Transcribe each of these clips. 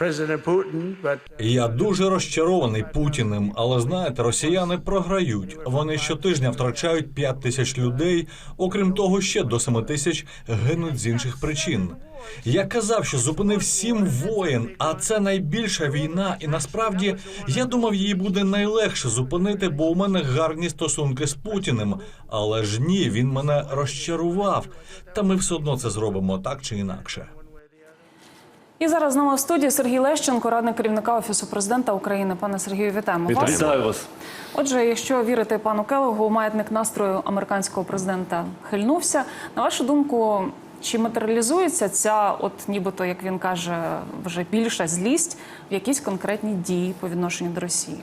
President Я дуже розчарований Путіним, але знаєте, росіяни програють. Вони щотижня втрачають 5 тисяч людей. Окрім того, ще до 7 тисяч гинуть з інших причин. Я казав, що зупинив сім воєн, а це найбільша війна, і насправді я думав, її буде найлегше зупинити, бо у мене гарні стосунки з Путіним. Але ж ні, він мене розчарував. Та ми все одно це зробимо так чи інакше. І зараз з нами в студії Сергій Лещенко, радник керівника офісу президента України. Пане Сергію, вітаємо вас. Вітаю вас. Отже, якщо вірити пану Келогу, маятник настрою американського президента хильнувся. На вашу думку, чи матеріалізується ця, от нібито, як він каже, вже більша злість в якісь конкретні дії по відношенню до Росії?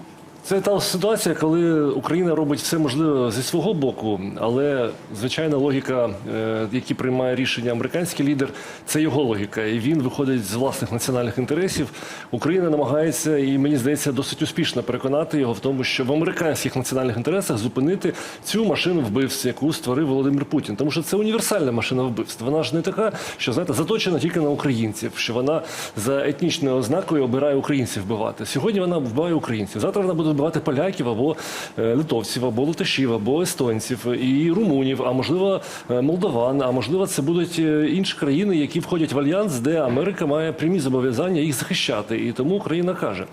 Це та ситуація, коли Україна робить все можливе зі свого боку, але звичайна логіка, е, які приймає рішення американський лідер, це його логіка, і він виходить з власних національних інтересів. Україна намагається, і мені здається, досить успішно переконати його в тому, що в американських національних інтересах зупинити цю машину вбивств, яку створив Володимир Путін. Тому що це універсальна машина вбивств. Вона ж не така, що знаєте, заточена тільки на українців, що вона за етнічною ознакою обирає українців вбивати. Сьогодні вона вбиває українців. Завтра вона буде вбивати поляків або е, литовців, або латишів, або естонців, і румунів, а можливо е, молдаван, а можливо, це будуть е, інші країни, які входять в альянс, де Америка має прямі зобов'язання їх захищати. І тому Україна каже.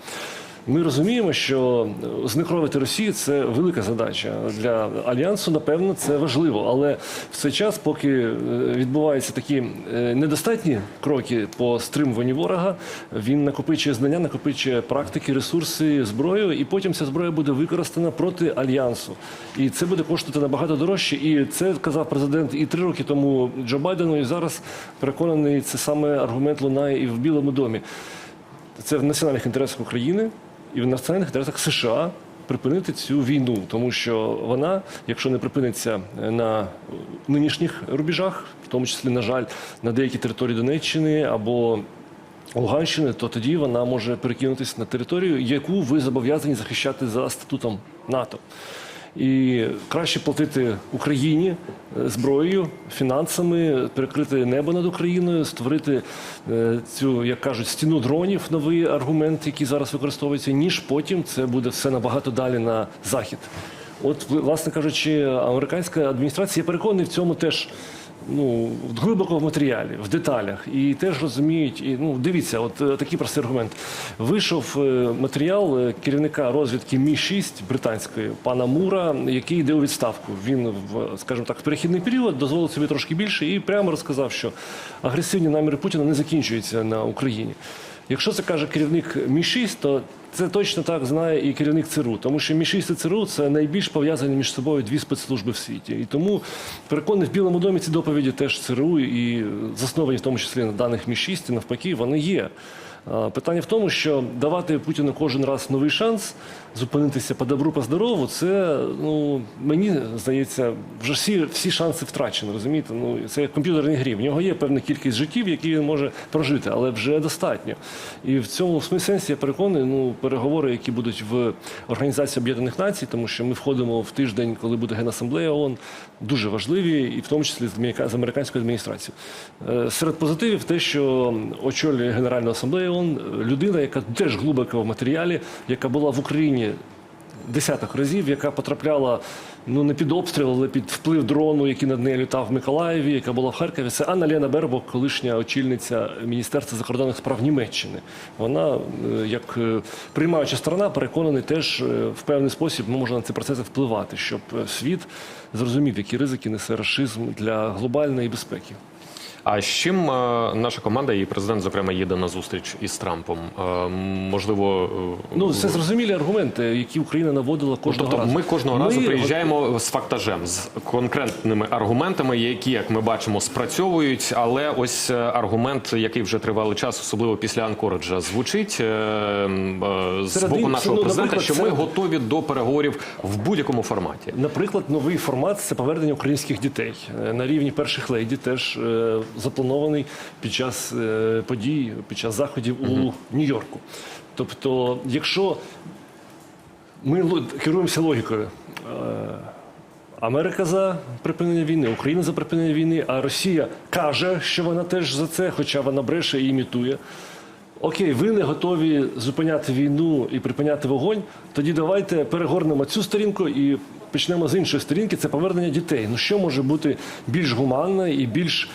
Ми розуміємо, що зникровити Росію це велика задача для альянсу. Напевно, це важливо. Але в цей час, поки е, відбуваються такі е, недостатні кроки по стримуванню ворога, він накопичує знання, накопичує практики, ресурси, зброю, і потім ця зброя буде використана проти альянсу. І це буде коштувати набагато дорожче. І це казав президент і три роки тому Джо Байдену. І зараз переконаний, це саме аргумент лунає і в Білому домі. Це в національних інтересах України і в національних інтересах США припинити цю війну, тому що вона, якщо не припиниться на нинішніх рубежах, в тому числі, на жаль, на деякі території Донеччини або Луганщини, то тоді вона може перекинутися на територію, яку ви зобов'язані захищати за статутом НАТО. І краще платити Україні е, зброєю, фінансами, перекрити небо над Україною, створити е, цю, як кажуть, стіну дронів, новий аргумент, який зараз використовується, ніж потім це буде все набагато далі на захід. От, власне кажучи, американська адміністрація я переконаний в цьому теж. Ну в матеріалі, в деталях, і теж розуміють. І ну дивіться, от е, такий простий аргумент. Вийшов е, матеріал е, керівника розвідки Мі 6 британської пана Мура, який йде у відставку. Він в скажімо так, в перехідний період дозволив собі трошки більше і прямо розказав, що агресивні наміри Путіна не закінчуються на Україні. Якщо це каже керівник Мі 6 то це точно так знає і керівник ЦРУ, тому що Мі 6 і ЦРУ це найбільш пов'язані між собою дві спецслужби в світі. І тому переконаний в Білому домі ці доповіді теж ЦРУ і засновані в тому числі на даних Мі 6 і навпаки, вони є. А, Питання в тому, що давати Путіну кожен раз новий шанс зупинитися по добру, по здорову, це ну мені здається, вже всі, всі шанси втрачені. Розумієте? Ну це як в комп'ютерній грі. В нього є певна кількість життів, які він може прожити, але вже достатньо. І в цьому сенсі я переконаний, ну переговори, які будуть в Організації Об'єднаних Націй, тому що ми входимо в тиждень, коли буде Генасамблея ООН, дуже важливі, і в тому числі з американською адміністрацією. Е, Серед позитивів те, що очолює Генеральну асамблею ООН людина, яка теж глибоко в матеріалі, яка була в Україні десяток разів, яка потрапляла ну не під обстріл, але під вплив дрону, який над нею літав в Миколаєві, яка була в Харкові. Це Анна Лена Бербок, колишня очільниця Міністерства закордонних справ Німеччини. Вона, е, як е, приймаюча сторона, переконаний, теж е, в певний спосіб може на ці процеси впливати, щоб е, світ зрозумів, які ризики несе рашизм для глобальної безпеки. А з чим е, наша команда і президент, зокрема, їде на зустріч із Трампом? Е, Можливо, е, Ну це зрозумілі аргументи, які Україна наводила кожного тобто разу. ми кожного разу приїжджаємо з фактажем, з конкретними аргументами, які, як ми бачимо, спрацьовують. Але ось аргумент, який вже тривалий час, особливо після Анкориджа, звучить з Серед боку нашого ну, президента, що ми це- готові до переговорів в будь-якому форматі. Наприклад, новий формат це повернення українських дітей на рівні перших леді, теж запланований під час е, подій, під час заходів у Нью-Йорку. Тобто, якщо ми керуємося логікою. е, Америка за припинення війни, Україна за припинення війни, а Росія каже, що вона теж за це, хоча вона бреше і імітує. Окей, ви не готові зупиняти війну і припиняти вогонь. Тоді давайте перегорнемо цю сторінку і почнемо з іншої сторінки. Це повернення дітей. Ну що може бути більш гуманне і більш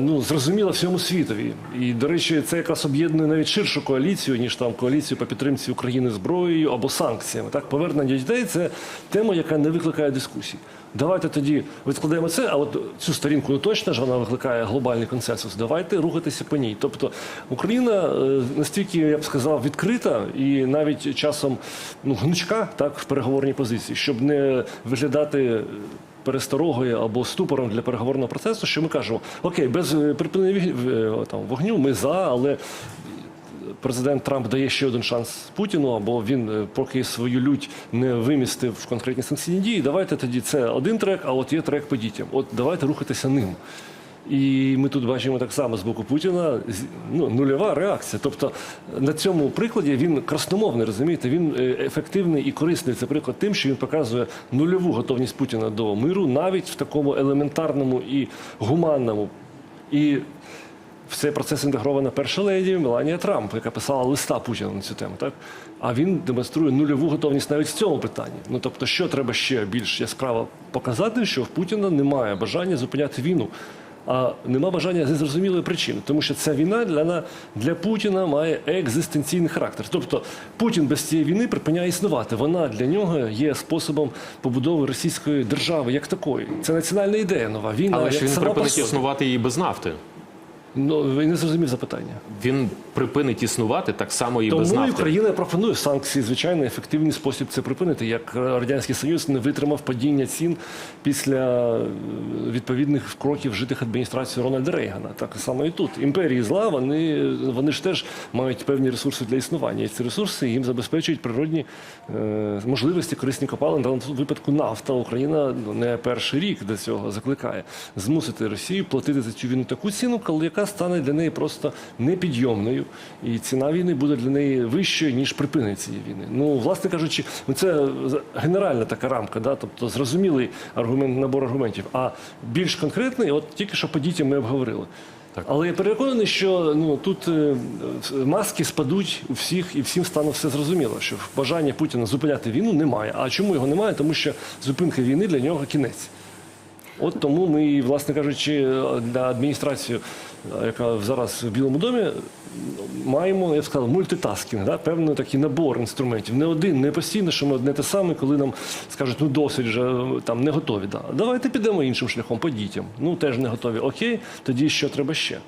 ну зрозуміло всьому світові? І до речі, це якраз об'єднує навіть ширшу коаліцію ніж там коаліцію по підтримці України зброєю або санкціями. Так, повернення дітей це тема, яка не викликає дискусій. Давайте тоді відкладемо це, а от цю сторінку ну точно ж вона викликає глобальний консенсус. Давайте рухатися по ній. Тобто Україна е, настільки, я б сказав, відкрита і навіть часом ну, гнучка так в переговорній позиції, щоб не виглядати. Пересторогою або ступором для переговорного процесу, що ми кажемо, окей, без е, припинення е, там, вогню ми за, але президент Трамп дає ще один шанс Путіну, або він е, поки свою лють не вимістив в конкретні санкційні дії. Давайте тоді це один трек, а от є трек по дітям. От давайте рухатися ним. І ми тут бачимо так само з боку Путіна ну, нульова реакція. Тобто на цьому прикладі він красномовний, розумієте, він е, ефективний і корисний. Це приклад тим, що він показує нульову готовність Путіна до миру, навіть в такому елементарному і гуманному. І в цей процес інтегрована перша леді Меланія Трамп, яка писала листа Путіна на цю тему. Так? А він демонструє нульову готовність навіть в цьому питанні. Ну тобто, що треба ще більш яскраво показати, що в Путіна немає бажання зупиняти війну. А нема бажання зі зрозумілої причини, тому що ця війна для, для Путіна має екзистенційний характер. Тобто Путін без цієї війни припиняє існувати. Вона для нього є способом побудови російської держави як такої. Це національна ідея нова. Війна Але як що він сама припинить існувати і без нафти. Ну ви не зрозумів запитання. Він припинить існувати так само і без Тому нафти. Україна пропонує санкції, звичайно, ефективний спосіб це припинити, як радянський союз не витримав падіння цін після е, відповідних кроків вжитих адміністрацією Рональда Рейгана. Так само і тут імперії зла. Вони вони ж теж мають певні ресурси для існування. І ці ресурси їм забезпечують природні е, можливості, корисні копалини. Та в випадку нафта Україна ну, не перший рік до цього закликає змусити Росію платити за цю війну таку ціну, коли яка стане для неї просто непідйомною, і ціна війни буде для неї вищою ніж припинення цієї війни. Ну, власне кажучи, ну, це генеральна така рамка, да, тобто зрозумілий аргумент, набор аргументів. А більш конкретний, от тільки що по дітям ми обговорили. Але я переконаний, що ну тут е, маски спадуть у всіх, і всім стане все зрозуміло, що бажання Путіна зупиняти війну немає. А чому його немає? Тому що зупинка війни для нього кінець. От тому ми, власне кажучи, для адміністрації, яка зараз в Білому домі, маємо, я б сказав, мультитаскінг, да? певний такий набор інструментів. Не один, не постійно, що ми одне те саме, коли нам скажуть, ну досить вже там не готові. Да. Давайте підемо іншим шляхом по дітям. Ну теж не готові. Окей, тоді що треба ще?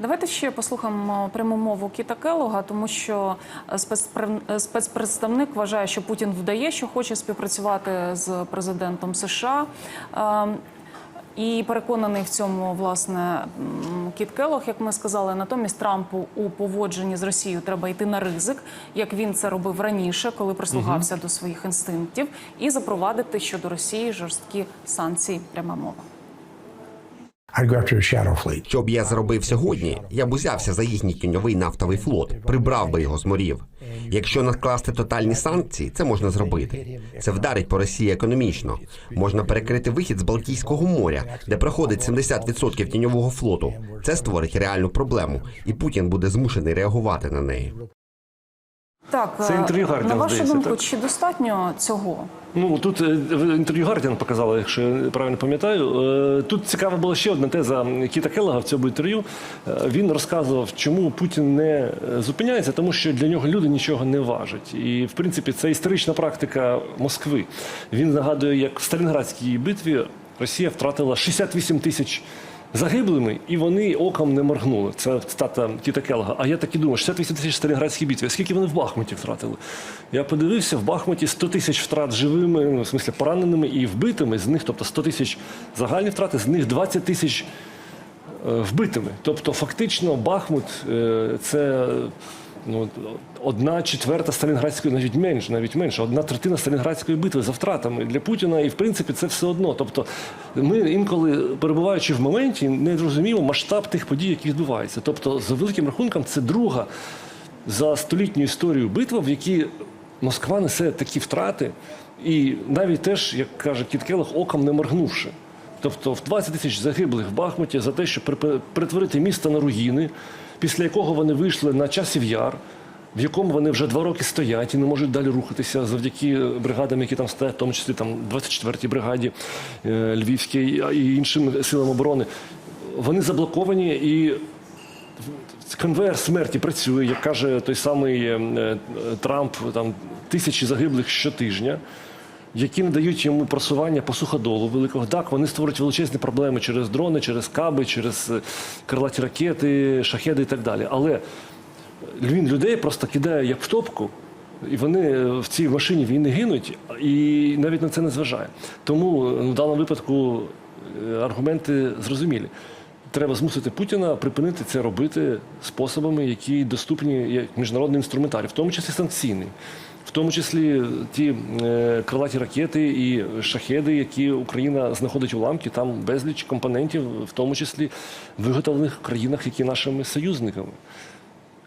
Давайте ще послухаємо пряму мову Кіта Келога, тому що спецпред- спецпредставник вважає, що Путін вдає, що хоче співпрацювати з президентом США. І переконаний в цьому власне Кіт Келог, як ми сказали, натомість Трампу у поводженні з Росією треба йти на ризик, як він це робив раніше, коли прислухався до своїх інстинктів, і запровадити щодо Росії жорсткі санкції. Пряма мова. Що б я зробив сьогодні? Я б узявся за їхній тіньовий нафтовий флот, прибрав би його з морів. Якщо накласти тотальні санкції, це можна зробити. Це вдарить по Росії економічно. Можна перекрити вихід з Балтійського моря, де проходить 70% тіньового флоту. Це створить реальну проблему, і Путін буде змушений реагувати на неї. Так, Це е, інтерв'ю Guardian, на вашу здається, думку, так? чи достатньо цього? Ну тут е, в інтерв'ю Гардіан показала, якщо я правильно пам'ятаю. Е, Тут цікава була ще одна теза Кіта Келлога в цьому інтерв'ю. Він розказував, чому Путін не зупиняється, тому що для нього люди нічого не важать. І в принципі це історична практика Москви. Він нагадує, як в Сталінградській битві Росія втратила 68 тисяч. Загиблими, і вони оком не моргнули. Це цитата Тіта Келга. А я так і думаю, 68 тисяч Сталінградській битві. Скільки вони в Бахмуті втратили? Я подивився, в Бахмуті 100 тисяч втрат живими, ну, в смислі пораненими і вбитими. З них, тобто 100 тисяч загальні втрати, з них 20 тисяч е, вбитими. Тобто, фактично, Бахмут е, це ну, одна четверта Сталінградської, навіть менше, навіть менше, одна третина Сталінградської битви за втратами для Путіна, і в принципі це все одно. Тобто, ми інколи перебуваючи в моменті, не розуміємо масштаб тих подій, які відбуваються. Тобто, за великим рахунком, це друга за столітню історію битва, в якій Москва несе такі втрати, і навіть теж, як каже Кіт оком не моргнувши. Тобто в 20 тисяч загиблих в Бахмуті за те, щоб перетворити місто на руїни, після якого вони вийшли на часів яр. В якому вони вже два роки стоять і не можуть далі рухатися завдяки бригадам, які там стоять, в тому числі там 24-й бригаді е, Львівській і іншим силам оборони. Вони заблоковані і конвейер смерті працює, як каже той самий е, е, Трамп, там тисячі загиблих щотижня, які не дають йому просування по суходолу великого. Так, вони створюють величезні проблеми через дрони, через каби, через е, крилаті ракети, шахеди і так далі. Але він людей просто кидає як в топку. І вони е, в цій машині війни гинуть, і навіть на це не зважає. Тому е, в даному випадку аргументи зрозумілі. Треба змусити Путіна припинити це робити способами, які доступні як міжнародний інструментарій, в тому числі санкційний, в тому числі ті е, крилаті ракети і шахеди, які Україна знаходить уламки, там безліч компонентів, в тому числі виготовлених в країнах, які нашими союзниками.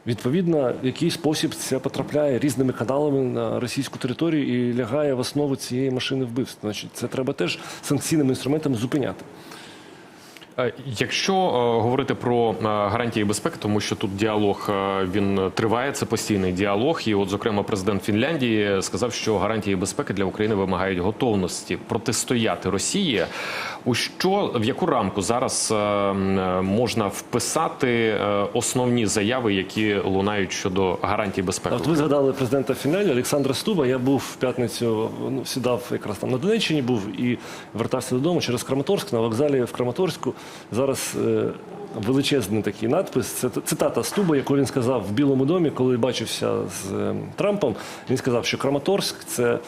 Відповідно, в який спосіб це потрапляє різними каналами на російську територію і лягає в основу цієї машини вбивств. Значить, це треба теж санкційними інструментами зупиняти. Е, Якщо е, говорити про е, гарантії безпеки, тому що тут діалог він триває, це постійний діалог. І, от, зокрема, президент Фінляндії сказав, що гарантії безпеки для України вимагають готовності протистояти Росії. У що в яку рамку зараз е, можна вписати е, основні заяви, які лунають щодо гарантій безпеки? От ви згадали президента Фінляндії Олександра Стуба. Я був в п'ятницю, ну сідав якраз там на Донеччині, був і вертався додому через Краматорськ на вокзалі в Краматорську. Зараз е, величезний такий надпис. Це цитата Стуба, яку він сказав в Білому домі, коли бачився з е, Трампом. Він сказав, що Краматорськ це.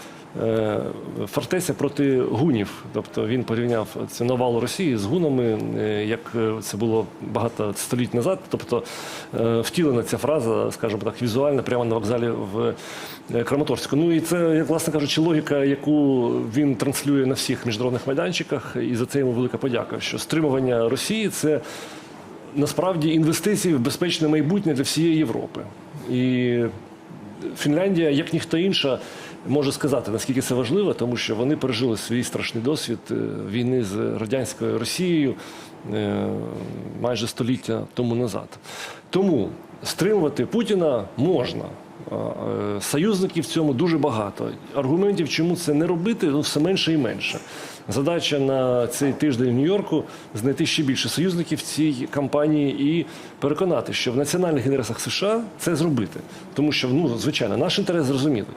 Е, Фортеця проти гунів, тобто він порівняв цю навалу Росії з гунами, е, як е, це було багато століть назад. Тобто втілена ця фраза, скажімо так, візуально прямо на вокзалі в Краматорську. Ну і це, як власне кажучи, логіка, яку він транслює на всіх міжнародних майданчиках, і за це йому велика подяка. Що стримування Росії це насправді інвестиції в безпечне майбутнє для всієї Європи. І Фінляндія, як ніхто інша, може сказати, наскільки це важливо, тому що вони пережили свій страшний досвід е, війни з радянською Росією е, майже століття тому назад. Тому стримувати Путіна можна. Е, Союзників в цьому дуже багато. Аргументів, чому це не робити, ну, все менше і менше. Задача на цей тиждень в Нью-Йорку знайти ще більше союзників в цій кампанії і переконати, що в національних інтересах США це зробити. Тому що, ну, звичайно, наш інтерес зрозумілий.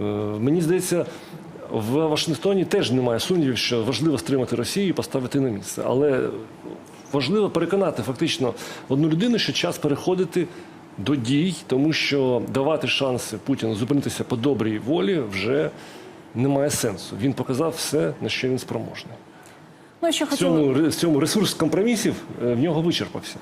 Е, Мені здається, в Вашингтоні теж немає сумнівів, що важливо стримати Росію і поставити на місце. Але важливо переконати фактично одну людину, що час переходити до дій, тому що давати шанси Путіну зупинитися по добрій волі вже немає сенсу. Він показав все, на що він спроможний. Ну що хотіли цьому, цьому ресурс компромісів е, в нього вичерпався.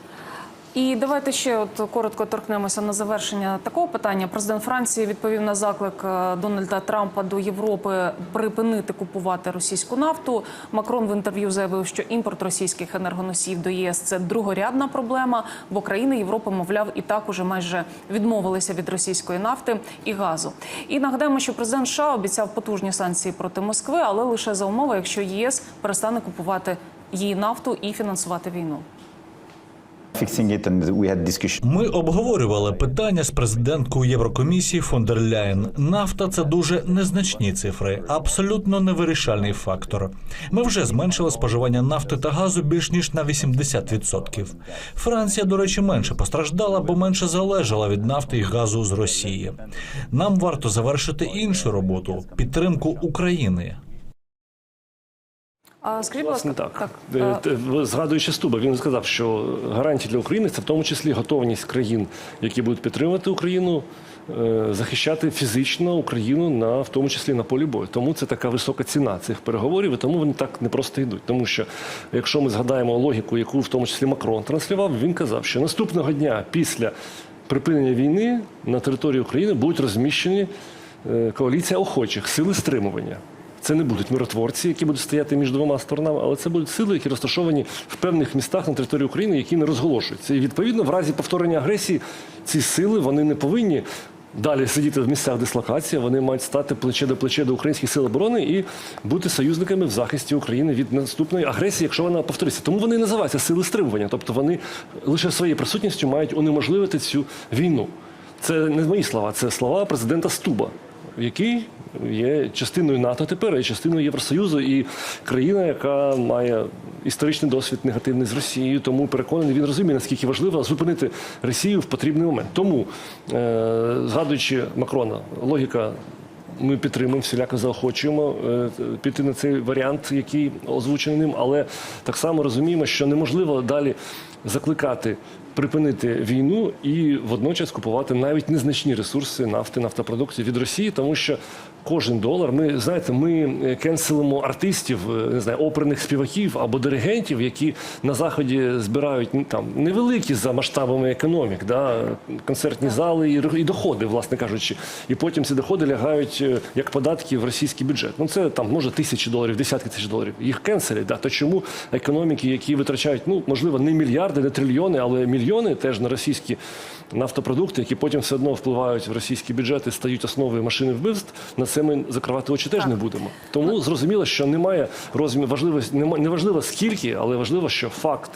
І давайте ще от коротко торкнемося на завершення такого питання. Президент Франції відповів на заклик е, Дональда Трампа до Європи припинити купувати російську нафту. Макрон в інтерв'ю заявив, що імпорт російських енергоносіїв до ЄС це другорядна проблема, бо країни Європи, мовляв, і так уже майже відмовилися від російської нафти і газу. І нагадаємо, що президент США обіцяв потужні санкції проти Москви, але лише за умови, якщо ЄС перестане купувати її нафту і фінансувати війну. Ми обговорювали питання з президенткою Єврокомісії фон дер Ляєн. Нафта це дуже незначні цифри, абсолютно невирішальний фактор. Ми вже зменшили споживання нафти та газу більш ніж на 80%. Франція, до речі, менше постраждала, бо менше залежала від нафти і газу з Росії. Нам варто завершити іншу роботу підтримку України. А скажіть, будь ласка, Власне так. так Е, Згадуючи Стуба, він сказав, що гарантії для України це в тому числі готовність країн, які будуть підтримувати Україну, е, захищати фізично Україну на в тому числі на полі бою. Тому це така висока ціна цих переговорів, і тому вони так не просто йдуть. Тому що якщо ми згадаємо логіку, яку в тому числі Макрон транслював, він казав, що наступного дня після припинення війни на території України будуть розміщені е, коаліція охочих сили стримування. Це не будуть миротворці, які будуть стояти між двома сторонами, але це будуть сили, які розташовані в певних містах на території України, які не розголошуються. І відповідно, в разі повторення агресії, ці сили вони не повинні далі сидіти в місцях дислокації. Вони мають стати плече до плече до українських сил оборони і бути союзниками в захисті України від наступної агресії, якщо вона повториться. Тому вони називаються сили стримування. Тобто вони лише своєю присутністю мають унеможливити цю війну. Це не мої слова, це слова президента Стуба, який є частиною НАТО тепер, і частиною Євросоюзу, і країна, яка має історичний досвід негативний з Росією. Тому переконаний, він розуміє, наскільки важливо зупинити Росію в потрібний момент. Тому, е, згадуючи Макрона, логіка. Ми підтримуємо, всіляко заохочуємо е, піти на цей варіант, який озвучений ним, але так само розуміємо, що неможливо далі закликати припинити війну і водночас купувати навіть незначні ресурси нафти, нафтопродуктів від Росії, тому що кожен долар, ми знаєте, ми е, кенселимо артистів, е, не знаю, оперних співаків або диригентів, які на заході збирають там невеликі за масштабами економік, да, концертні зали і, і доходи, власне кажучи. І потім ці доходи лягають е, як податки в російський бюджет. Ну це там може тисячі доларів, десятки тисяч доларів. Їх кенселять. Да. То чому економіки, які витрачають, ну можливо, не мільярди, не трильйони, але мільйони теж на російські нафтопродукти, які потім все одно впливають в російські бюджети, стають основою машини вбивств. На це ми закривати очі теж не будемо. Тому зрозуміло, що немає розміру важливості, нема- не важливо скільки, але важливо, що факт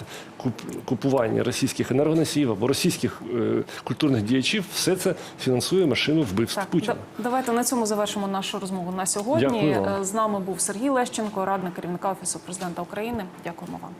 куп- купування російських енергоносіїв або російських е, культурних діячів, все це фінансує машину вбивств Так, Путіна. да- давайте на цьому завершимо нашу розмову на сьогодні. Дякую вам. Е, З нами був Сергій Лещенко, радник керівника офісу президента України. Дякуємо вам.